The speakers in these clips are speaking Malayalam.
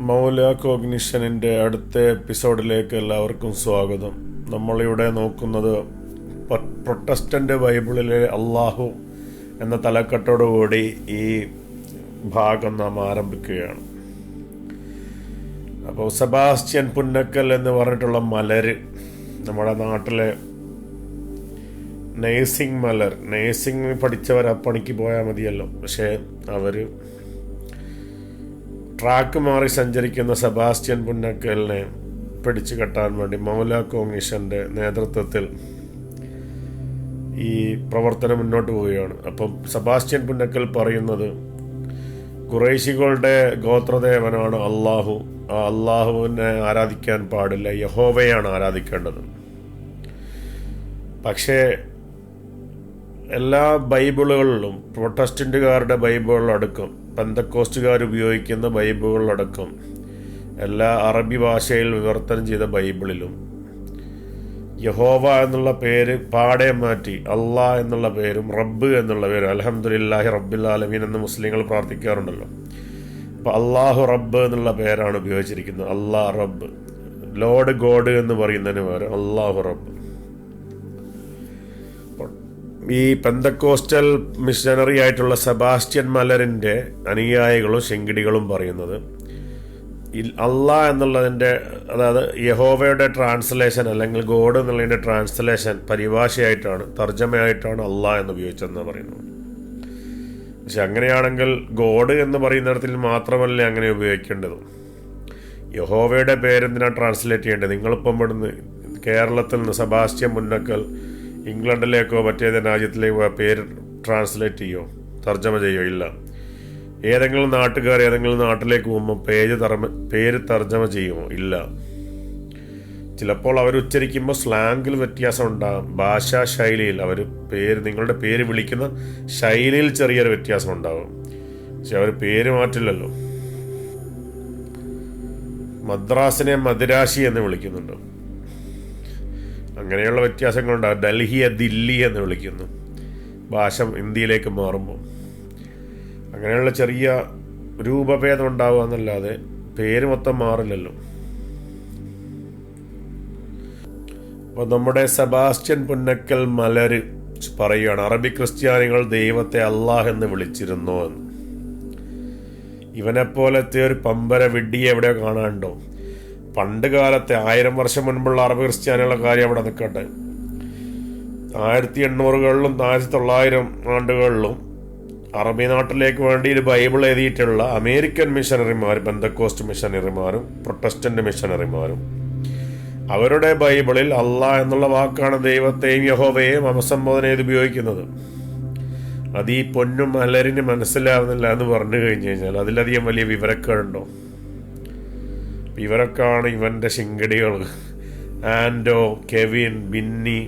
മൗല കോഗ്നിഷനിന്റെ അടുത്ത എപ്പിസോഡിലേക്ക് എല്ലാവർക്കും സ്വാഗതം. നമ്മളിവിടെ നോക്കുന്നത് പ്രൊട്ടസ്റ്റന്റ് ബൈബിളിലെ അള്ളാഹു എന്ന തലക്കെട്ടോടുകൂടി ഈ ഭാഗം നാം ആരംഭിക്കുകയാണ്. അപ്പോൾ സെബാസ്റ്റ്യൻ പുന്നക്കൽ എന്ന് പറഞ്ഞിട്ടുള്ള മലര് നമ്മുടെ നാട്ടിലെ നേഴ്സിംഗ് മലർ. നേഴ്സിംഗ് പഠിച്ചവർ പണിക്ക് പോയാൽ മതിയല്ലോ. പക്ഷേ അവർ ട്രാക്ക് മാറി സഞ്ചരിക്കുന്ന സെബാസ്റ്റ്യൻ പുന്നക്കലിനെ പിടിച്ചു കെട്ടാൻ വേണ്ടി മൗല കോങ്ങിഷന്റെ നേതൃത്വത്തിൽ ഈ പ്രവർത്തനം മുന്നോട്ട് പോവുകയാണ്. അപ്പം സെബാസ്റ്റ്യൻ പുന്നക്കൽ പറയുന്നത് കുറേശികളുടെ ഗോത്രദേവനാണ് അള്ളാഹു ആ അള്ളാഹുവിനെ ആരാധിക്കാൻ പാടില്ല യഹോവയാണ് ആരാധിക്കേണ്ടത്. പക്ഷേ എല്ലാ ബൈബിളുകളിലും പ്രൊട്ടസ്റ്റന്റുകാരുടെ ബൈബിളുകളടക്കം പെന്തക്കോസ്റ്റുകാർ ഉപയോഗിക്കുന്ന ബൈബിളുകളടക്കം എല്ലാ അറബി ഭാഷയിൽ വിവർത്തനം ചെയ്ത ബൈബിളിലും. യഹോവ എന്നുള്ള പേര് പാടെ മാറ്റി അള്ളാ എന്നുള്ള പേരും റബ്ബ് എന്നുള്ള പേരും അലഹമുല്ലാഹി റബ്ബിൽ ആലമീൻ എന്ന് മുസ്ലിങ്ങൾ പ്രാർത്ഥിക്കാറുണ്ടല്ലോ. അപ്പോൾ അള്ളാഹു റബ്ബ് എന്നുള്ള പേരാണ് ഉപയോഗിച്ചിരിക്കുന്നത്. അള്ളാ റബ്ബ്. ലോഡ് ഗോഡ് എന്ന് പറയുന്നതിന് പേര് അള്ളാഹു റബ്ബ്. ഈ പെന്തക്കോസ്റ്റൽ മിഷനറി ആയിട്ടുള്ള സെബാസ്റ്റ്യൻ മലറിന്റെ അനുയായികളും ശെങ്കിടികളും പറയുന്നത് അല്ല എന്നുള്ളതിന്റെ അതായത് യഹോവയുടെ ട്രാൻസ്ലേഷൻ അല്ലെങ്കിൽ ഗോഡ് എന്നുള്ളതിന്റെ ട്രാൻസ്ലേഷൻ പരിഭാഷയായിട്ടാണ് തർജമയായിട്ടാണ് അല്ല എന്ന് ഉപയോഗിച്ചതെന്ന് പറയുന്നത്. പക്ഷെ അങ്ങനെയാണെങ്കിൽ ഗോഡ് എന്ന് പറയുന്ന പറയുന്നിടത്തിൽ മാത്രമല്ല അങ്ങനെ ഉപയോഗിക്കേണ്ടത്? യഹോവയുടെ പേരെന്തിനാണ് ട്രാൻസ്ലേറ്റ് ചെയ്യേണ്ടത്? നിങ്ങളിപ്പം ഇവിടുന്ന് കേരളത്തിൽ നിന്ന് സെബാസ്റ്റ്യൻ മുന്നക്കൽ ഇംഗ്ലണ്ടിലേക്കോ മറ്റേത് രാജ്യത്തിലേക്കോ പേര് ട്രാൻസ്ലേറ്റ് ചെയ്യോ? തർജമ ചെയ്യോ? ഇല്ല. ഏതെങ്കിലും നാട്ടുകാർ ഏതെങ്കിലും നാട്ടിലേക്ക് പോകുമ്പോൾ പേര് തർമ്മ പേര് തർജമ ചെയ്യുമോ? ഇല്ല. ചിലപ്പോൾ അവർ ഉച്ചരിക്കുമ്പോൾ സ്ലാങ്ങിൽ വ്യത്യാസം ഉണ്ടാകും ഭാഷാ ശൈലിയിൽ അവർ പേര് നിങ്ങളുടെ പേര് വിളിക്കുന്ന ശൈലിയിൽ ചെറിയൊരു വ്യത്യാസം ഉണ്ടാകും പക്ഷെ അവർ പേര് മാറ്റില്ലല്ലോ. മദ്രാസിനെ മദിരാശി എന്ന് വിളിക്കുന്നുണ്ട്. അങ്ങനെയുള്ള വ്യത്യാസങ്ങളുണ്ടാകും ഡൽഹിയെ ദില്ലി എന്ന് വിളിക്കുന്നു. ഭാഷ ഇന്ത്യയിലേക്ക് മാറുമ്പോൾ. അങ്ങനെയുള്ള ചെറിയ രൂപഭേദം ഉണ്ടാവുക എന്നല്ലാതെ പേര് മൊത്തം മാറില്ലല്ലോ. അപ്പോൾ നമ്മുടെ സെബാസ്റ്റ്യൻ പുന്നക്കൽ മലര് പറയുകയാണ് അറബി ക്രിസ്ത്യാനികൾ ദൈവത്തെ അള്ളാഹ് എന്ന് വിളിച്ചിരുന്നു എന്ന്. ഇവനെപ്പോലത്തെ ഒരു പമ്പര വിഡ്ഡിയെ എവിടെയോ കാണാനുണ്ടോ? പണ്ട് കാലത്തെ ആയിരം വർഷം മുൻപുള്ള അറബ് ക്രിസ്ത്യാനികളുടെ കാര്യം അവിടെ നിൽക്കട്ടെ. ആയിരത്തി എണ്ണൂറുകളിലും ആയിരത്തി തൊള്ളായിരം ആണ്ടുകളിലും അറബി നാട്ടിലേക്ക് വേണ്ടി ബൈബിൾ എഴുതിയിട്ടുള്ള അമേരിക്കൻ മിഷനറിമാർ ബന്ധക്കോസ്റ്റ് മിഷനറിമാരും പ്രൊട്ടസ്റ്റന്റ് മിഷനറിമാരും അവരുടെ ബൈബിളിൽ അള്ളാ എന്നുള്ള വാക്കാണ് ദൈവത്തെയും യഹോവയെയും അഭിസംബോധന ചെയ്ത് ഉപയോഗിക്കുന്നത്. അത് ഈ പൊന്നും മലരിന് മനസ്സിലാവുന്നില്ല എന്ന് പറഞ്ഞു കഴിഞ്ഞു കഴിഞ്ഞാൽ അതിലധികം വലിയ വിവരക്കേടുണ്ടോ? ഇവരൊക്കെയാണ് ഇവന്റെ ശിങ്കടികൾ ആൻഡോ കെവിൻ ബിന്നി.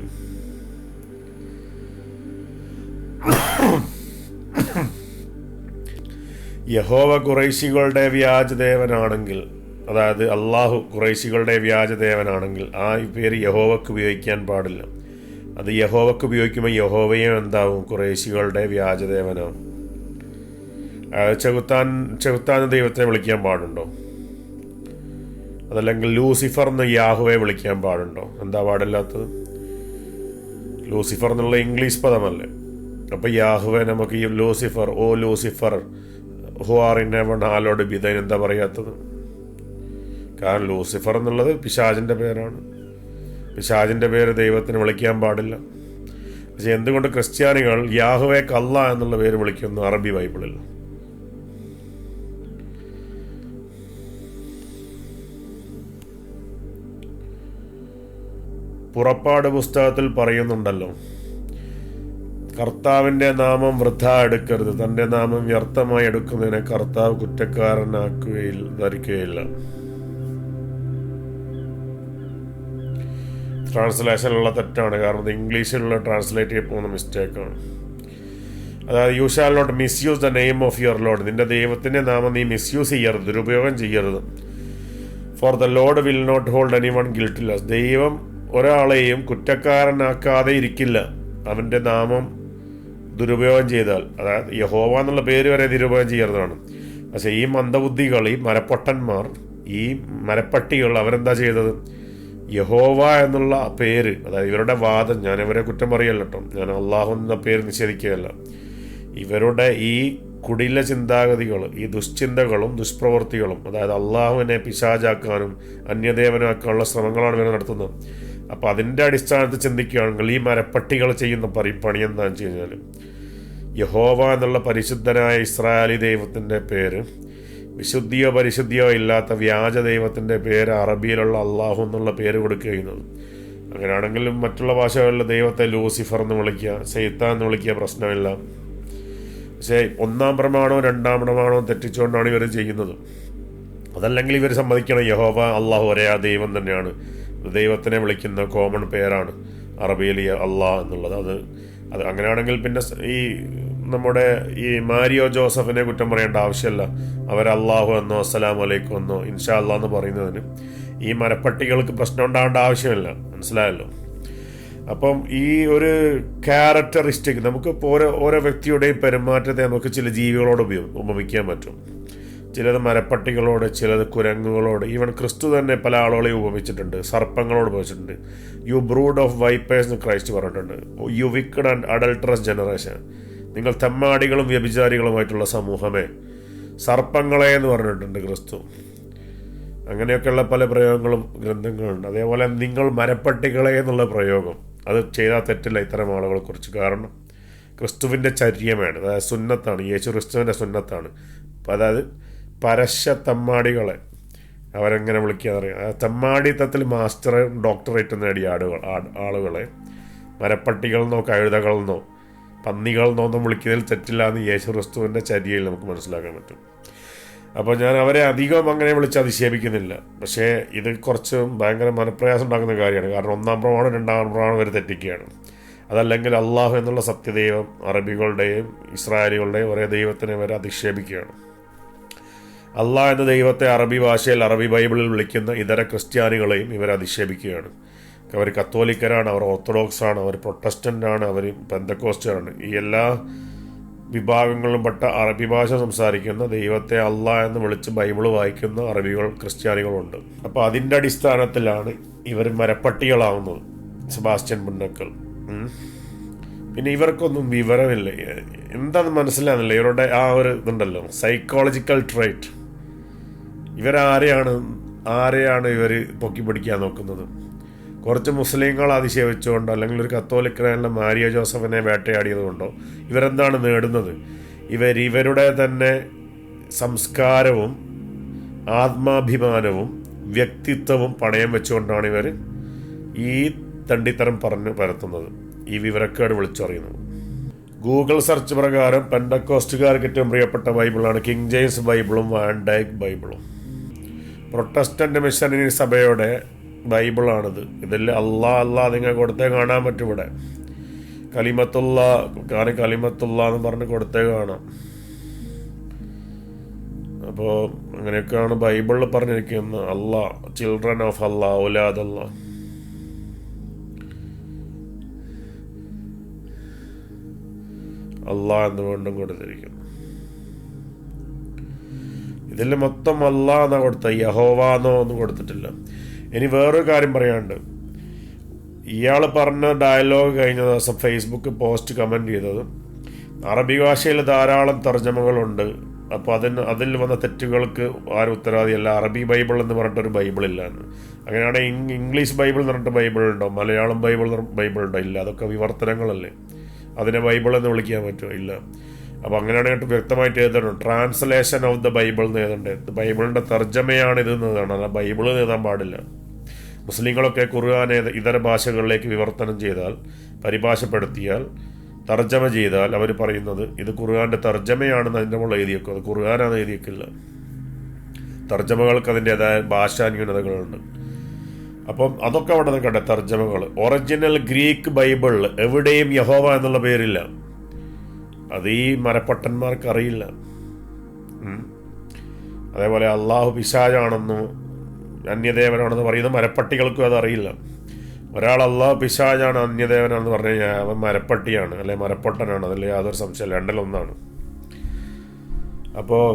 യഹോവ കുറൈശികളുടെ വ്യാജദേവനാണെങ്കിൽ അതായത് അള്ളാഹു കുറൈശികളുടെ വ്യാജദേവനാണെങ്കിൽ ആ പേര് യഹോവക്ക് ഉപയോഗിക്കാൻ പാടില്ല. അത് യഹോവക്ക് ഉപയോഗിക്കുമ്പോൾ യഹോവയും എന്താവും? കുറേശികളുടെ വ്യാജദേവനാവും. ചെകുത്താൻ ചെകുത്താൻ ദൈവത്തെ വിളിക്കാൻ പാടുണ്ടോ? അതല്ലെങ്കിൽ ലൂസിഫർ എന്ന് യാഹുവെ വിളിക്കാൻ പാടുണ്ടോ? എന്താ പാടില്ലാത്തത്? ലൂസിഫർ എന്നുള്ള ഇംഗ്ലീഷ് പദമല്ലേ. അപ്പോൾ യാഹുവെ നമുക്ക് ഈ Lucifer oh Lucifer who art in heaven hallowed be thine എന്താ പറയാത്തത്? കാരണം ലൂസിഫർ എന്നുള്ളത് പിശാജിന്റെ പേരാണ്. പിശാജിന്റെ പേര് ദൈവത്തിന് വിളിക്കാൻ പാടില്ല. പക്ഷെ എന്തുകൊണ്ട് ക്രിസ്ത്യാനികൾ യാഹുവെ കല്ല എന്നുള്ള പേര് വിളിക്കുന്നു അറബി ബൈബിളിൽ? പുറപ്പാട് പുസ്തകത്തിൽ പറയുന്നുണ്ടല്ലോ കർത്താവിന്റെ നാമം വൃഥ എടുക്കരുത്. തന്റെ നാമം വ്യർത്ഥമായി എടുക്കുന്നതിനെ കർത്താവ് കുറ്റക്കാരനാക്കുകയിൽ ധരിക്കുകയില്ല. ട്രാൻസ്ലേഷനിലുള്ള തെറ്റാണ്. കാരണം ഇത് ഇംഗ്ലീഷിലുള്ള ട്രാൻസ്ലേറ്റ് ചെയ്ത് പോകുന്ന മിസ്റ്റേക്കാണ് അതായത് you shall not misuse the name of your lord നിന്റെ ദൈവത്തിന്റെ നാമം നീ മിസ്യൂസ് ചെയ്യരുത് ദുരുപയോഗം ചെയ്യരുത്. For the lord will not hold any one ഗിൽട്ടില്ല ദൈവം ഒരാളെയും കുറ്റക്കാരനാക്കാതെ ഇരിക്കില്ല. അവന്റെ നാമം ദുരുപയോഗം ചെയ്താൽ. അതായത് യഹോവ എന്നുള്ള പേര് വരെ ദുരുപയോഗം ചെയ്യരുതാണ് പക്ഷേ ഈ മന്ദബുദ്ധികൾ ഈ മരപ്പൊട്ടന്മാർ ഈ മരപ്പട്ടികൾ അവരെന്താ ചെയ്തത്? യഹോവ എന്നുള്ള പേര് അതായത് ഇവരുടെ വാദം ഞാൻ ഇവരെ കുറ്റം പറയല്ല ഞാൻ അള്ളാഹു എന്ന പേര് നിഷേധിക്കുകയല്ല. ഇവരുടെ ഈ കുടില ചിന്താഗതികൾ ഈ ദുശ്ചിന്തകളും ദുഷ്പ്രവൃത്തികളും അതായത് അള്ളാഹുവിനെ പിശാചാക്കാനും അന്യദേവനാക്കാനുള്ള ശ്രമങ്ങളാണ് ഇവർ നടത്തുന്നത്. അപ്പോൾ അതിന്റെ അടിസ്ഥാനത്തിൽ ചിന്തിക്കുകയാണെങ്കിൽ ഈ മരപ്പട്ടികൾ ചെയ്യുന്ന പറി പണി എന്താണെന്ന് വെച്ച് കഴിഞ്ഞാൽ യഹോവ എന്നുള്ള പരിശുദ്ധനായ ഇസ്രായേലി ദൈവത്തിന്റെ പേര് വിശുദ്ധിയോ പരിശുദ്ധിയോ ഇല്ലാത്ത വ്യാജ ദൈവത്തിന്റെ പേര് അറബിയിലുള്ള അള്ളാഹു എന്നുള്ള പേര് കൊടുക്കുക ചെയ്യുന്നത്. അങ്ങനെയാണെങ്കിലും മറ്റുള്ള ഭാഷകളിൽ ദൈവത്തെ ലൂസിഫർ എന്ന് വിളിക്കുക സെയ്ത്താൻ എന്ന് വിളിക്കുക പ്രശ്നമില്ല. പക്ഷേ ഒന്നാം പ്രമാണോ രണ്ടാം പ്രമാണോ തെറ്റിച്ചുകൊണ്ടാണ് ഇവർ ചെയ്യുന്നത്. അതല്ലെങ്കിൽ ഇവർ സമ്മതിക്കണം യഹോവ അള്ളാഹു ഒരേ ദൈവം തന്നെയാണ്. ദൈവത്തിനെ വിളിക്കുന്ന കോമൺ പേരാണ്. അറബിയിൽ അള്ളാ എന്നുള്ളത്. അത് അത് അങ്ങനെയാണെങ്കിൽ പിന്നെ ഈ നമ്മുടെ ഈ മാരിയോ ജോസഫിനെ കുറ്റം പറയേണ്ട ആവശ്യമില്ല. അവർ അള്ളാഹു എന്നോ അസ്സലാം വലൈക്കും എന്നോ ഇൻഷാ അള്ളാഹ് എന്ന് പറയുന്നതിന് ഈ മരപ്പട്ടികൾക്ക് പ്രശ്നം ഉണ്ടാവേണ്ട ആവശ്യമില്ല. മനസ്സിലായല്ലോ? അപ്പം ഈ ഒരു ക്യാരക്ടറിസ്റ്റിക് നമുക്ക് ഓരോ ഓരോ വ്യക്തിയുടെയും പെരുമാറ്റത്തെ നമുക്ക് ചില ജീവികളോട് ഉപയോഗ ഉപമിക്കാൻ പറ്റും. ചിലത് മരപ്പട്ടികളോട് ചിലത് കുരങ്ങുകളോട്. ഈവൻ ക്രിസ്തു തന്നെ പല ആളുകളെയും ഉപമിച്ചിട്ടുണ്ട് സർപ്പങ്ങളോട് ഉപയോഗിച്ചിട്ടുണ്ട് യു ബ്രൂഡ് ഓഫ് വൈപ്പേഴ്സ് എന്ന് ക്രൈസ്റ്റ് പറഞ്ഞിട്ടുണ്ട്. You wicked and adulterous generation നിങ്ങൾ തെമ്മാടികളും വ്യഭിചാരികളുമായിട്ടുള്ള സമൂഹമേ. സർപ്പങ്ങളെ എന്ന് പറഞ്ഞിട്ടുണ്ട് ക്രിസ്തു. അങ്ങനെയൊക്കെയുള്ള പല പ്രയോഗങ്ങളും ഗ്രന്ഥങ്ങളുണ്ട്. അതേപോലെ നിങ്ങൾ മരപ്പട്ടികളെ എന്നുള്ള പ്രയോഗം. അത് ചെയ്താൽ തെറ്റില്ല ഇത്തരം ആളുകളെ കുറിച്ച് കാരണം ക്രിസ്തുവിന്റെ ചര്യമാണ്. അതായത് സുന്നത്താണ്. യേശു ക്രിസ്തുവിന്റെ സുന്നത്താണ്. അതായത് പരശ തമ്മാടികളെ അവരെങ്ങനെ തമ്മാടി തമ്മാടിത്തത്തിൽ മാസ്റ്റർ ഡോക്ടറേറ്റ് നേടിയ ആളുകൾ എന്നോ ആളുകളെ മരപ്പട്ടികളെന്നോ കഴുതകളെന്നോ പന്നികളെന്നോ ഒന്നും വിളിക്കുന്നതിൽ തെറ്റില്ല എന്ന് യേശു ക്രിസ്തുവിന്റെ ചര്യയിൽ നമുക്ക് മനസ്സിലാക്കാൻ പറ്റും. അപ്പോൾ ഞാൻ അവരെ അധികം അങ്ങനെ വിളിച്ച് അധിക്ഷേപിക്കുന്നില്ല. പക്ഷേ ഇത് കുറച്ച് ഭയങ്കര മനപ്രയാസം ഉണ്ടാക്കുന്ന കാര്യമാണ്. കാരണം ഒന്നാം പ്രമാണം രണ്ടാം പ്രമാണം വരെ തെറ്റിക്കുകയാണ്. അതല്ലെങ്കിൽ അള്ളാഹു എന്നുള്ള സത്യദൈവം അറബികളുടെയും ഇസ്രായേലികളുടെയും ഒരേ ദൈവത്തിനെ വരെ അധിക്ഷേപിക്കുകയാണ്. അള്ളാഹ് എന്ന ദൈവത്തെ അറബി ഭാഷയിൽ അറബി ബൈബിളിൽ വിളിക്കുന്ന ഇതര ക്രിസ്ത്യാനികളെയും ഇവർ അധിക്ഷേപിക്കുകയാണ്. അവർ കത്തോലിക്കരാണ് അവർ ഓർത്തഡോക്സ് ആണ് അവർ പ്രൊട്ടസ്റ്റന്റ് ആണ് അവർ പെന്തക്കോസ്റ്റാണ്. ഈ എല്ലാ വിഭാഗങ്ങളിലും പെട്ട അറബി ഭാഷ സംസാരിക്കുന്ന ദൈവത്തെ അള്ളാ എന്ന് വിളിച്ച് ബൈബിൾ വായിക്കുന്ന അറബികൾ ക്രിസ്ത്യാനികളുണ്ട്. അപ്പോൾ അതിന്റെ അടിസ്ഥാനത്തിലാണ് ഇവർ മരപ്പട്ടികളാവുന്നത് സെബാസ്റ്റ്യൻ മുന്നക്കൾ പിന്നെ ഇവർക്കൊന്നും വിവരമില്ല? എന്താണെന്ന് മനസ്സിലാകുന്നില്ല. ഇവരുടെ ആ ഒരു ഇതുണ്ടല്ലോ സൈക്കോളജിക്കൽ ട്രേറ്റ് ഇവരാരെയാണ് ആരെയാണ് ഇവർ പൊക്കി പിടിക്കാൻ നോക്കുന്നത്? കുറച്ച് മുസ്ലിങ്ങൾ അതിശയിച്ചുകൊണ്ടോ അല്ലെങ്കിൽ ഒരു കത്തോലിക്കനായ മാരിയ ജോസഫിനെ വേട്ടയാടിയത് കൊണ്ടോ ഇവരെന്താണ് നേടുന്നത്? ഇവർ ഇവരുടെ തന്നെ സംസ്കാരവും ആത്മാഭിമാനവും വ്യക്തിത്വവും പണയം വെച്ചുകൊണ്ടാണ് ഇവർ ഈ തണ്ടിത്തരം പറഞ്ഞു പരത്തുന്നത്. ഈ വിവരക്കേട് വിളിച്ചറിയുന്നത്. ഗൂഗിൾ സെർച്ച് പ്രകാരം പെൻഡക്കോസ്റ്റുകാർക്ക് ഏറ്റവും പ്രിയപ്പെട്ട ബൈബിളാണ്. കിങ് ജെയിംസ് ബൈബിളും വാൻഡൈക് ബൈബിളും. പ്രൊട്ടസ്റ്റന്റ് മിഷനറി സഭയുടെ ബൈബിളാണിത്. ഇതിൽ അള്ളാ അള്ളാ നിങ്ങൾ കൊടുത്തേ കാണാൻ പറ്റും ഇവിടെ. കലിമത്തുള്ള കാരണം കലിമത്തുള്ള എന്ന് പറഞ്ഞ് കൊടുത്തേ കാണാം. അപ്പോൾ അങ്ങനെയൊക്കെയാണ് ബൈബിളിൽ പറഞ്ഞിരിക്കുന്നത്. അള്ളാ ചിൽഡ്രൻ ഓഫ് അള്ളാ ഉലാദ് അള്ളാ അല്ലാ എന്ന് വീണ്ടും കൊടുത്തിരിക്കുന്നു. ഇതിൽ മൊത്തം അല്ല എന്നാ കൊടുത്ത യഹോവാന്നോ ഒന്നും കൊടുത്തിട്ടില്ല. ഇനി വേറൊരു കാര്യം പറയാണ്ട് ഇയാൾ പറഞ്ഞ ഡയലോഗ് കഴിഞ്ഞ ദിവസം ഫേസ്ബുക്ക് പോസ്റ്റ് കമന്റ് ചെയ്തത് അറബി ഭാഷയിൽ ധാരാളം തർജമകളുണ്ട്. അപ്പോൾ അതിന് അതിൽ വന്ന തെറ്റുകൾക്ക് ആരും ഉത്തരവാദിയല്ല. അറബി ബൈബിൾ എന്ന് പറഞ്ഞിട്ടൊരു ബൈബിളില്ല എന്ന്. അങ്ങനെയാണെങ്കിൽ ഇംഗ്ലീഷ് ബൈബിൾ എന്ന് പറഞ്ഞിട്ട് ബൈബിൾ ഉണ്ടോ? മലയാളം ബൈബിൾ ബൈബിൾ ഉണ്ടോ? ഇല്ല അതൊക്കെ വിവർത്തനങ്ങളല്ലേ. അതിനെ ബൈബിൾ എന്ന് വിളിക്കാൻ പറ്റുമോ? ഇല്ല. അപ്പോൾ അങ്ങനെയാണ് വ്യക്തമായിട്ട് എഴുതുന്നുണ്ട് ട്രാൻസ്ലേഷൻ ഓഫ് ദ ബൈബിൾ എന്ന് എഴുതുന്നുണ്ട് ബൈബിളിന്റെ തർജമയാണ് ഇത് എന്നതാണ് അല്ല ബൈബിൾ എഴുതാൻ പാടില്ല. മുസ്ലിങ്ങളൊക്കെ ഖുർആാനെ ഇതര ഭാഷകളിലേക്ക് വിവർത്തനം ചെയ്താൽ പരിഭാഷപ്പെടുത്തിയാൽ തർജമ ചെയ്താൽ അവർ പറയുന്നത് ഇത് ഖുർആാന്റെ തർജമയാണെന്ന് അതിന്റെ മുകളിൽ എഴുതിയേക്കും. അത് എഴുതിയേക്കില്ല. തർജമകൾക്ക് അതിന്റെതായ ഭാഷാന്യൂനതകളുണ്ട്. അപ്പം അതൊക്കെ അവിടെ നിൽക്കട്ടെ തർജമകൾ. ഒറിജിനൽ ഗ്രീക്ക് ബൈബിളിൽ എവിടെയും യഹോവ എന്നുള്ള പേരില്ല. അത് ഈ മരപ്പട്ടന്മാർക്ക് അറിയില്ല. അതേപോലെ അള്ളാഹു പിശാജാണെന്നോ അന്യദേവനാണെന്ന് പറയുന്ന മരപ്പട്ടികൾക്കും അതറിയില്ല. ഒരാൾ അള്ളാഹു പിശാജാണ് അന്യദേവനാണെന്ന് പറഞ്ഞു കഴിഞ്ഞാൽ അവൻ മരപ്പട്ടിയാണ് അല്ലെ മരപ്പൊട്ടനാണ് അതിൽ യാതൊരു സംശയം രണ്ടിലൊന്നാണ്. അപ്പോൾ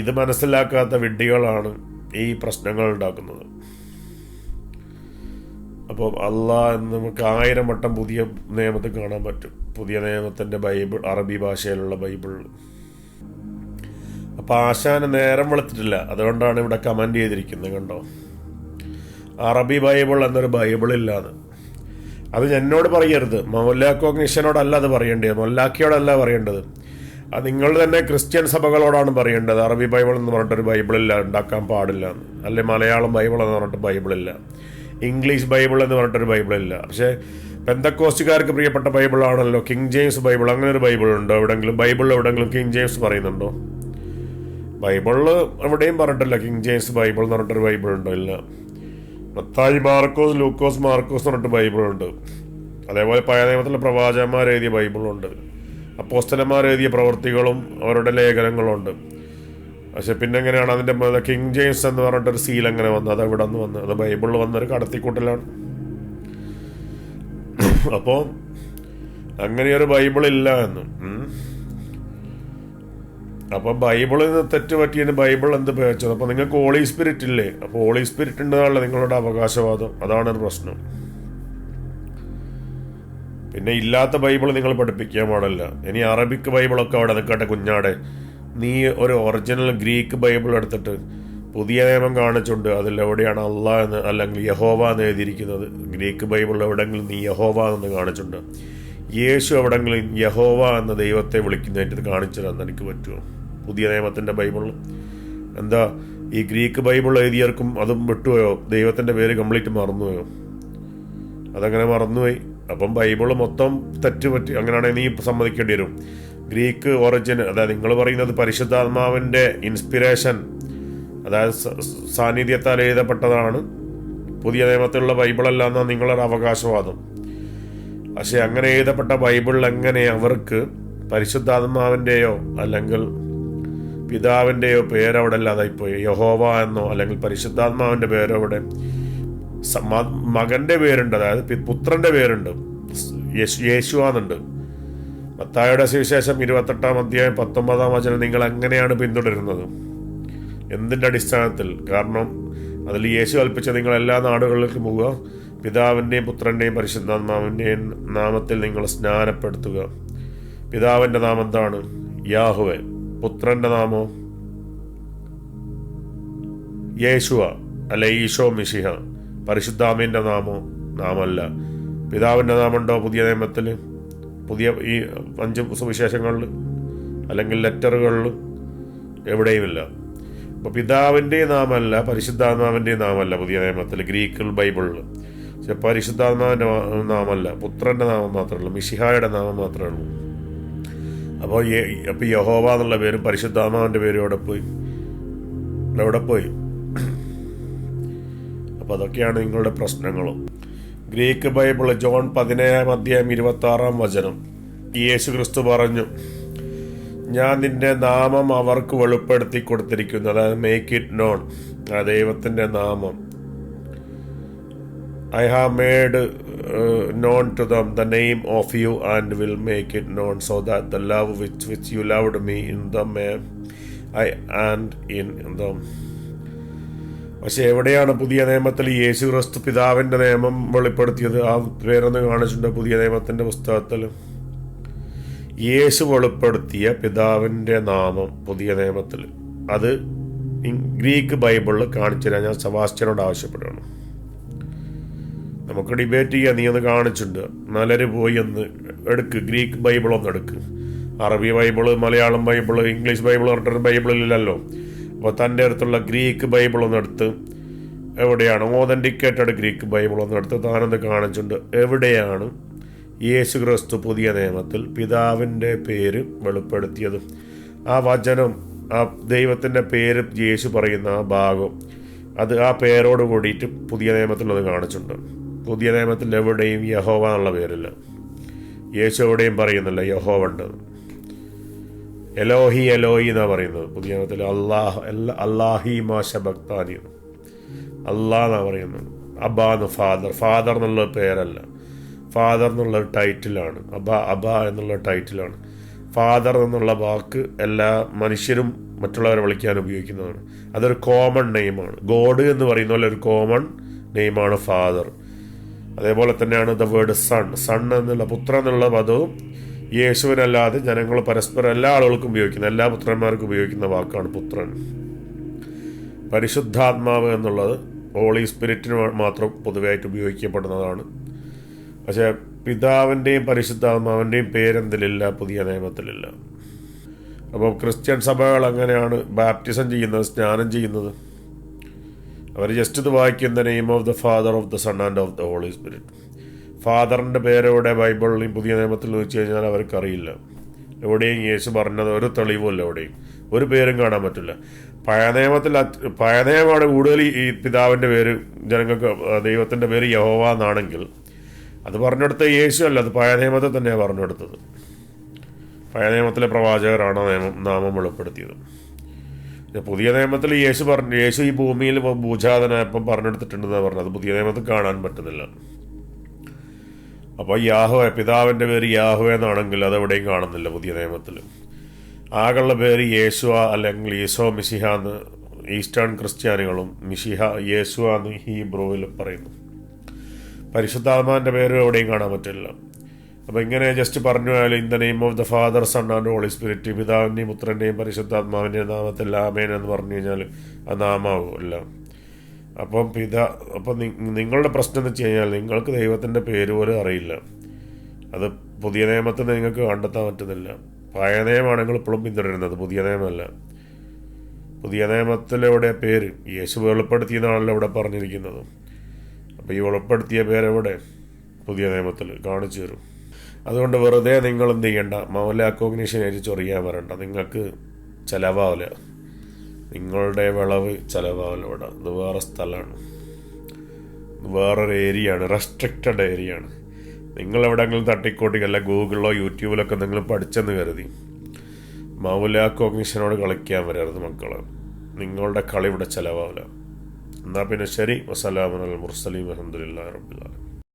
ഇത് മനസ്സിലാക്കാത്ത വിഡ്ഢികളാണ് ഈ പ്രശ്നങ്ങൾ ഉണ്ടാക്കുന്നത്. അപ്പോൾ അള്ളാഹ് എന്ന് നമുക്ക് ആയിരം വട്ടം പുതിയ നിയമത്തിൽ കാണാൻ പറ്റും. പുതിയ നിയമത്തിന്റെ ബൈബിൾ അറബി ഭാഷയിലുള്ള ബൈബിൾ. അപ്പോൾ ആശാന് നേരം വെളുത്തിട്ടില്ല. അതുകൊണ്ടാണ് ഇവിടെ കമന്റ് ചെയ്തിരിക്കുന്നത് കണ്ടോ? അറബി ബൈബിൾ എന്നൊരു ബൈബിളില്ലാന്ന് അത് എന്നോട് പറയരുത്. മൊല്ലാക്കോഗ്നിഷനോടല്ല അത് പറയേണ്ടത്. മൊല്ലാക്കിയോടല്ല പറയേണ്ടത്. അത് നിങ്ങൾ തന്നെ ക്രിസ്ത്യൻ സഭകളോടാണ് പറയേണ്ടത്. അറബി ബൈബിൾ എന്ന് പറഞ്ഞിട്ടൊരു ബൈബിളില്ല ഉണ്ടാക്കാൻ പാടില്ല എന്ന്. അല്ലെ മലയാളം ബൈബിൾ എന്ന് പറഞ്ഞിട്ട് ബൈബിളില്ല ഇംഗ്ലീഷ് ബൈബിൾ എന്ന് പറഞ്ഞിട്ടൊരു ബൈബിളില്ല. പക്ഷേ പെന്തക്കോസ്റ്റുകാർക്ക് പ്രിയപ്പെട്ട ബൈബിളാണല്ലോ കിങ് ജെയിംസ് ബൈബിൾ. അങ്ങനെ ഒരു ബൈബിൾ ഉണ്ടോ എവിടെങ്കിലും ബൈബിളിൽ എവിടെങ്കിലും കിങ് ജെയിംസ് പറയുന്നുണ്ടോ? ബൈബിളിൽ എവിടെയും പറഞ്ഞിട്ടില്ല കിങ് ജെയിംസ് ബൈബിൾ എന്ന് പറഞ്ഞിട്ടൊരു ബൈബിൾ ഉണ്ടോ ഇല്ല. മത്തായി മാർക്കോസ് ലൂക്കോസ് മാർക്കോസ് എന്ന് പറഞ്ഞിട്ട് ബൈബിളുണ്ട്. അതേപോലെ പഴയ നിയമത്തിലെ പ്രവാചകന്മാർ എഴുതിയ ബൈബിളുണ്ട്. അപ്പോസ്തലന്മാർ എഴുതിയ പ്രവൃത്തികളും അവരുടെ ലേഖനങ്ങളുണ്ട്. പക്ഷെ പിന്നെ എങ്ങനെയാണ് അതിന്റെ കിങ് ജെയിംസ് എന്ന് പറഞ്ഞിട്ടൊരു സീൽ എങ്ങനെ വന്നു? അത് എവിടെ നിന്ന് വന്നത് അത് ബൈബിളിൽ വന്നൊരു കടത്തിക്കൂട്ടലാണ്. അപ്പോൾ അങ്ങനെയൊരു ബൈബിൾ ഇല്ല എന്ന്. അപ്പോൾ അപ്പൊ ബൈബിളിൽ നിന്ന് തെറ്റ് പറ്റിയതിന് ബൈബിൾ എന്ത് പേച്ചത് അപ്പൊ നിങ്ങൾക്ക് ഹോളി സ്പിരിറ്റ് ഇല്ലേ? അപ്പൊ ഹോളി സ്പിരിറ്റ് ഉണ്ടെന്നുള്ള നിങ്ങളുടെ അവകാശവാദം. അതാണ് പ്രശ്നം. പിന്നെ ഇല്ലാത്ത ബൈബിൾ നിങ്ങൾ പഠിപ്പിക്കാൻ പാടില്ല. ഇനി അറബിക് ബൈബിളൊക്കെ അവിടെ നിൽക്കട്ടെ കുഞ്ഞാടെ. നീ ഒരു ഒറിജിനൽ ഗ്രീക്ക് ബൈബിൾ എടുത്തിട്ട് പുതിയ നിയമം കാണിച്ചുണ്ട് അതിൽ എവിടെയാണ് അള്ളാഹ് എന്ന് അല്ലെങ്കിൽ യഹോവ എന്ന് എഴുതിയിരിക്കുന്നത്? ഗ്രീക്ക് ബൈബിളിൽ എവിടെയെങ്കിലും നീ യഹോവ എന്ന് കാണിച്ചിട്ടുണ്ട് യേശു എവിടെങ്കിലും യഹോവ എന്ന ദൈവത്തെ വിളിക്കുന്നതായിട്ട് കാണിച്ചു തരാൻ എനിക്ക് പറ്റുമോ? പുതിയ നിയമത്തിന്റെ ബൈബിൾ എന്താ ഈ ഗ്രീക്ക് ബൈബിൾ എഴുതിയവർക്കും അതും വിട്ടുപോയോ? ദൈവത്തിന്റെ പേര് കംപ്ലീറ്റ് മറന്നുപോയോ? അതങ്ങനെ മറന്നുപോയി. അപ്പം ബൈബിൾ മൊത്തം തെറ്റുപറ്റി അങ്ങനെയാണെങ്കിൽ നീ സമ്മതിക്കേണ്ടി വരും. ഗ്രീക്ക് ഒറിജിൻ അതായത് നിങ്ങൾ പറയുന്നത് പരിശുദ്ധാത്മാവിന്റെ ഇൻസ്പിറേഷൻ അതായത് സാന്നിധ്യത്താൽ എഴുതപ്പെട്ടതാണ്. പുതിയ നിയമത്തിലുള്ള ബൈബിളല്ല എന്നാണ് നിങ്ങളുടെ അവകാശവാദം. പക്ഷെ അങ്ങനെ എഴുതപ്പെട്ട ബൈബിളിൽ എങ്ങനെ അവർക്ക് പരിശുദ്ധാത്മാവിന്റെയോ അല്ലെങ്കിൽ പിതാവിന്റെയോ പേരവിടെ ഇല്ലാതായിപ്പോയി യഹോവ എന്നോ അല്ലെങ്കിൽ പരിശുദ്ധാത്മാവിന്റെ പേരവിടെ മകന്റെ പേരുണ്ട് അതായത് പുത്രന്റെ പേരുണ്ട്. യേശു യേശുവാന്നുണ്ട്. മത്തായുടെ സുവിശേഷം ഇരുപത്തെട്ടാം അധ്യായം പത്തൊമ്പതാം വചനം നിങ്ങൾ എങ്ങനെയാണ് പിന്തുടരുന്നത്? എന്തിന്റെ അടിസ്ഥാനത്തിൽ? കാരണം അതിൽ യേശു കൽപ്പിച്ച നിങ്ങൾ എല്ലാ നാടുകളിലേക്കും പോവുക പിതാവിന്റെയും പുത്രന്റെയും പരിശുദ്ധാത്മാവിന്റെയും നാമത്തിൽ നിങ്ങൾ സ്നാനപ്പെടുത്തുക. പിതാവിന്റെ നാമം എന്താണ്? യാഹുവെ. പുത്രന്റെ നാമോ? യേശുവ. അല്ലെ ഈശോ മിഷിഹ പരിശുദ്ധാമിന്റെ നാമോ? നാമല്ല. പിതാവിന്റെ നാമുണ്ടോ പുതിയ നിയമത്തിൽ? പുതിയ ഈ അഞ്ച് സുവിശേഷങ്ങളിൽ അല്ലെങ്കിൽ ലെറ്ററുകളിൽ എവിടെയുമില്ല. അപ്പോൾ പിതാവിന്റെ നാമല്ല പരിശുദ്ധാത്മാവിന്റെ നാമല്ല പുതിയ നിയമത്തിൽ ഗ്രീക്കിൽ ബൈബിളിൽ. പക്ഷെ പരിശുദ്ധാത്മാവിന്റെ നാമല്ല പുത്രന്റെ നാമം മാത്രമേ ഉള്ളൂ മിഷിഹായുടെ നാമം മാത്രമേ ഉള്ളൂ. അപ്പോൾ അപ്പോൾ യഹോവ എന്നുള്ള പേരും പരിശുദ്ധാത്മാവിന്റെ പേരും എവിടെ പോയി. എവിടെ പോയി. അപ്പോൾ അതൊക്കെയാണ് നിങ്ങളുടെ പ്രശ്നങ്ങളും. ഗ്രീക്ക് ബൈബിൾ ജോൺ പതിനേഴാം അധ്യായം ഇരുപത്തി ആറാം വചനം. യേശു ക്രിസ്തു പറഞ്ഞു ഞാൻ നിന്റെ നാമം അവർക്ക് വെളിപ്പെടുത്തി കൊടുത്തിരിക്കുന്നു. അതായത് മേക്ക് ഇറ്റ് നോൺ ആ ദൈവത്തിന്റെ നാമം. I have made known to them the name of you and will make it known so that the love which which you loved me in the may I and in them പക്ഷെ എവിടെയാണ് പുതിയ നിയമത്തിൽ യേശു ക്രിസ്തു പിതാവിന്റെ നിയമം വെളിപ്പെടുത്തിയത്? ആ പേരൊന്ന് കാണിച്ചിട്ടുണ്ട് പുതിയ നിയമത്തിന്റെ പുസ്തകത്തിൽ. യേശു വെളിപ്പെടുത്തിയ പിതാവിന്റെ നാമം പുതിയ നിയമത്തിൽ. അത് ഗ്രീക്ക് ബൈബിളിൽ കാണിച്ചു തരാൻ ഞാൻ സബാസ്റ്റ്യനോട് ആവശ്യപ്പെടുകയാണ്. നമുക്ക് ഡിബേറ്റ് ചെയ്യാം. നീ ഒന്ന് കാണിച്ചിട്ടുണ്ട്. നല്ലൊരു പോയി ഒന്ന് എടുക്ക്. ഗ്രീക്ക് ബൈബിൾ ഒന്ന് എടുക്ക്. അറബി Bible Malayalam Bible English Bible പറഞ്ഞിട്ടൊരു ബൈബിളില്ലല്ലോ അപ്പോൾ തന്റെ അടുത്തുള്ള ഗ്രീക്ക് ബൈബിൾ ഒന്ന് എടുത്ത് എവിടെയാണ്? ഓതന്റിക്കേറ്റഡ് ഗ്രീക്ക് ബൈബിൾ ഒന്ന് എടുത്ത് താനൊന്ന് കാണിച്ചിട്ടുണ്ട്. എവിടെയാണ്? യേശു ക്രിസ്തു പുതിയ നിയമത്തിൽ പിതാവിന്റെ പേര് വെളിപ്പെടുത്തിയത്. ആ വചനം ആ ദൈവത്തിന്റെ പേര് യേശു പറയുന്ന ആ ഭാഗം അത് ആ പേരോട് കൂടിയിട്ട് പുതിയ നിയമത്തിൽ അത് കാണിച്ചിട്ടുണ്ട്. പുതിയ നിയമത്തിൽ എവിടെയും യഹോവ എന്നുള്ള പേരില്ല. യേശു എവിടെയും പറയുന്നില്ല യഹോവ ഉണ്ട്. എലോഹി എലോഹി എന്നാണ് പറയുന്നത്. പുതിയ നിയമത്തിൽ അള്ളാഹ് അള്ളാഹി മാഷ ഭക്താനി അള്ളാഹ് എന്നാണ് പറയുന്നത്. അബ എന്ന് ഫാദർ. ഫാദർ എന്നുള്ള പേരല്ല. ഫാദർ എന്നുള്ള ടൈറ്റിലാണ്. അബ അബ എന്നുള്ള ടൈറ്റിലാണ്. ഫാദർ എന്നുള്ള വാക്ക് എല്ലാ മനുഷ്യരും മറ്റുള്ളവരെ വിളിക്കാൻ ഉപയോഗിക്കുന്നതാണ്. അതൊരു കോമൺ നെയിമാണ്. ഗോഡ് എന്ന് പറയുന്ന പോലെ ഒരു കോമൺ നെയിമാണ് ഫാദർ. അതേപോലെ തന്നെയാണ് ദ വേർഡ് സൺ. സൺ എന്നുള്ള പുത്രം എന്നുള്ള പദവും യേശുവിനല്ലാതെ ജനങ്ങൾ പരസ്പരം എല്ലാ ആളുകൾക്കും ഉപയോഗിക്കുന്ന എല്ലാ പുത്രന്മാർക്കും ഉപയോഗിക്കുന്ന വാക്കാണ് പുത്രൻ. പരിശുദ്ധാത്മാവ് എന്നുള്ളത് ഹോളി സ്പിരിറ്റിന് മാത്രം പൊതുവായിട്ട് ഉപയോഗിക്കപ്പെടുന്നതാണ്. പക്ഷേ പിതാവിന്റെയും പരിശുദ്ധാത്മാവിന്റെയും പേരെന്തിലില്ല? പുതിയ നിയമത്തിലില്ല. അപ്പോൾ ക്രിസ്ത്യൻ സഭകൾ അങ്ങനെയാണ് ബാപ്റ്റിസം ചെയ്യുന്നത് സ്നാനം ചെയ്യുന്നത്? അവർ ജസ്റ്റ് ഇത് വായിക്കുന്ന name of the father of the son and of the holy spirit ഫാദറിന്റെ പേരോടെ ബൈബിളിൽ പുതിയ നിയമത്തിൽ വെച്ച് കഴിഞ്ഞാൽ അവർക്കറിയില്ല. എവിടെയും യേശു പറഞ്ഞത് ഒരു തെളിവുമല്ല എവിടെയും. ഒരു പേരും കാണാൻ പറ്റില്ല. പഴയ നിയമത്തിൽ പഴയ കൂടുതൽ ഈ പിതാവിന്റെ പേര് ജനങ്ങൾക്ക് ദൈവത്തിന്റെ പേര് യഹോവ എന്നാണെങ്കിൽ അത് പറഞ്ഞെടുത്ത യേശു അല്ല അത് പഴയ നിയമത്തെ തന്നെയാണ് പറഞ്ഞെടുത്തത്. പഴയ നിയമത്തിലെ പ്രവാചകരാണ് നിയമം നാമം വെളിപ്പെടുത്തിയത്. പുതിയ നിയമത്തിൽ യേശു പറഞ്ഞു യേശു ഈ ഭൂമിയിൽ ഭൂജാതനായപ്പം പറഞ്ഞെടുത്തിട്ടുണ്ടെന്നാണ് പറഞ്ഞത്. പുതിയ നിയമത്തിൽ കാണാൻ പറ്റുന്നില്ല. അപ്പോൾ യാഹുവ പിതാവിന്റെ പേര് യാഹുവ എന്നാണെങ്കിൽ അതെവിടെയും കാണുന്നില്ല പുതിയ നിയമത്തിൽ ആകെയുള്ള പേര് യേശുവ അല്ലെങ്കിൽ യേശോ മിസിഹ എന്ന് ഈസ്റ്റേൺ ക്രിസ്ത്യാനികളും മിഷിഹ യേശുവ എന്ന് ഹീബ്രുവിൽ പറയുന്നു. പരിശുദ്ധാത്മാവിന്റെ പേര് എവിടെയും കാണാൻ പറ്റില്ല. അപ്പോൾ ഇങ്ങനെ ജസ്റ്റ് പറഞ്ഞു പോയാൽ in the name of the father son and holy spirit പിതാവിന്റെയും പുത്രന്റെയും പരിശുദ്ധാത്മാവിന്റെയും നാമത്തിൽ ആമേൻ എന്ന് പറഞ്ഞു കഴിഞ്ഞാൽ ആ നാമാവും അല്ല അപ്പം പിതാ അപ്പം നിങ്ങളുടെ പ്രശ്നം എന്ന് വെച്ച് കഴിഞ്ഞാൽ നിങ്ങൾക്ക് ദൈവത്തിന്റെ പേര് പോലും അറിയില്ല. അത് പുതിയ നിയമത്തിൽ നിങ്ങൾക്ക് കണ്ടെത്താൻ പറ്റുന്നില്ല. പഴയ നിയമമാണ് നിങ്ങൾ ഇപ്പോഴും പിന്തുടരുന്നത്. പുതിയ നിയമമല്ല. പുതിയ നിയമത്തിലെവിടെ പേര്? യേശു വെളിപ്പെടുത്തിയെന്നാണല്ലോ ഇവിടെ പറഞ്ഞിരിക്കുന്നത്. അപ്പോൾ ഈ വെളിപ്പെടുത്തിയ പേരെവിടെ പുതിയ നിയമത്തിൽ കാണിച്ചു തരും. അതുകൊണ്ട് വെറുതെ നിങ്ങൾ എന്ത് ചെയ്യണ്ട? മൗല അക്കോഗ്നേഷൻ ഏരിച്ചറിയാൻ ചൊറിയാൻ വരണ്ട. നിങ്ങൾക്ക് ചിലവാവില്ല. നിങ്ങളുടെ വിളവ് ചിലവാകലോ ഇവിടെ ഇത് വേറെ സ്ഥലമാണ്. വേറൊരു ഏരിയ ആണ് റെസ്ട്രിക്റ്റഡ് ഏരിയ ആണ് നിങ്ങൾ എവിടെയെങ്കിലും തട്ടിക്കോട്ടി അല്ല ഗൂഗിളിലോ യൂട്യൂബിലൊക്കെ നിങ്ങൾ പഠിച്ചെന്ന് കരുതി മൗല കോഗ്നിഷനോട് കളിക്കാൻ വരരുത് മക്കൾ നിങ്ങളുടെ കളി ഇവിടെ ചിലവാവില്ല. എന്നാൽ പിന്നെ ശരി. വസ്സലാമൻ അൽ മുർസലീം അഹമ്മദില്ലാ റബ്ബുല്ലാ